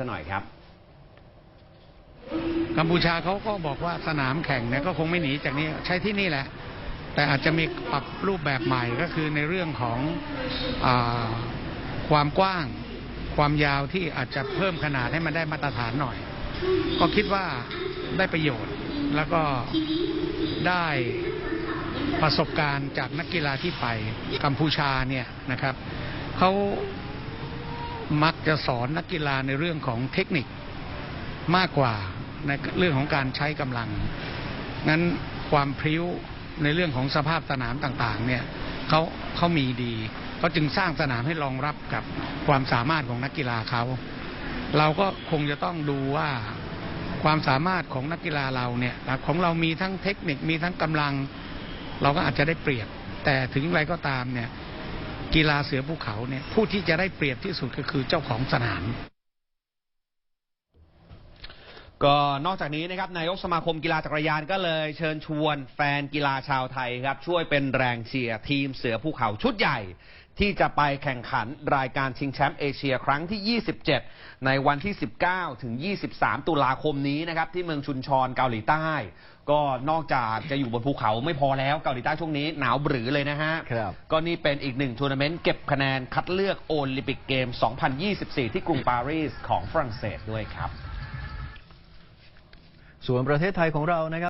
ซะหน่อยครับ กัมพูชาเขาก็บอกว่าสนามแข่งเนี่ยก็คงไม่หนีจากนี้ใช้ที่นี่แหละ แต่อาจจะมีปรับรูปแบบใหม่ก็คือในเรื่องของอความกว้าง ความยาวที่อาจจะเพิ่มขนาดให้มันได้มาตรฐานหน่อย ก็คิดว่าได้ประโยชน์แล้วก็ได้ประสบการณ์จากนักกีฬาที่ไปกัมพูชาเนี่ยนะครับเขา มักจะสอนนักกีฬาในเรื่องของเทคนิคมากกว่าในเรื่องของการใช้กำลัง งั้นความพริ้วในเรื่องของสภาพสนามต่างๆ เนี่ยเขาเขามีดีเขาจึงสร้างสนามให้รองรับกับความสามารถของนักกีฬาเขา เราก็คงจะต้องดูว่าความสามารถของนักกีฬาเราเนี่ยของเรามีทั้งเทคนิคมีทั้งกำลัง เราก็อาจจะได้เปรียบ แต่ถึงไรก็ตามเนี่ย กีฬาเสือภูเขาเนี่ยผู้ที่จะได้เปรียบที่สุดก็คือเจ้าของสนามก็นอกจากนี้นะครับนายกสมาคมกีฬาจักรยานก็เลย เชิญชวนแฟนกีฬาชาวไทยครับช่วยเป็นแรงเชียร์ทีมเสือภูเขาชุดใหญ่ ที่จะไปแข่งขันรายการชิงแชมป์เอเชียครั้งที่ 27 ในวันที่ 19 ถึง 23 ตุลาคมนี้นะครับ ที่เมืองชุนชอนเกาหลีใต้ ก็นอกจากจะอยู่บนภูเขาไม่พอแล้วเกาหลีใต้ช่วงนี้หนาวบรือเลยนะฮะ ครับก็นี่เป็นอีกหนึ่งทัวร์นาเมนต์เก็บคะแนนคัดเลือกโอลิมปิกเกม 2024 ที่กรุงปารีสของฝรั่งเศสด้วยครับ ส่วนประเทศไทยของเรานะครับ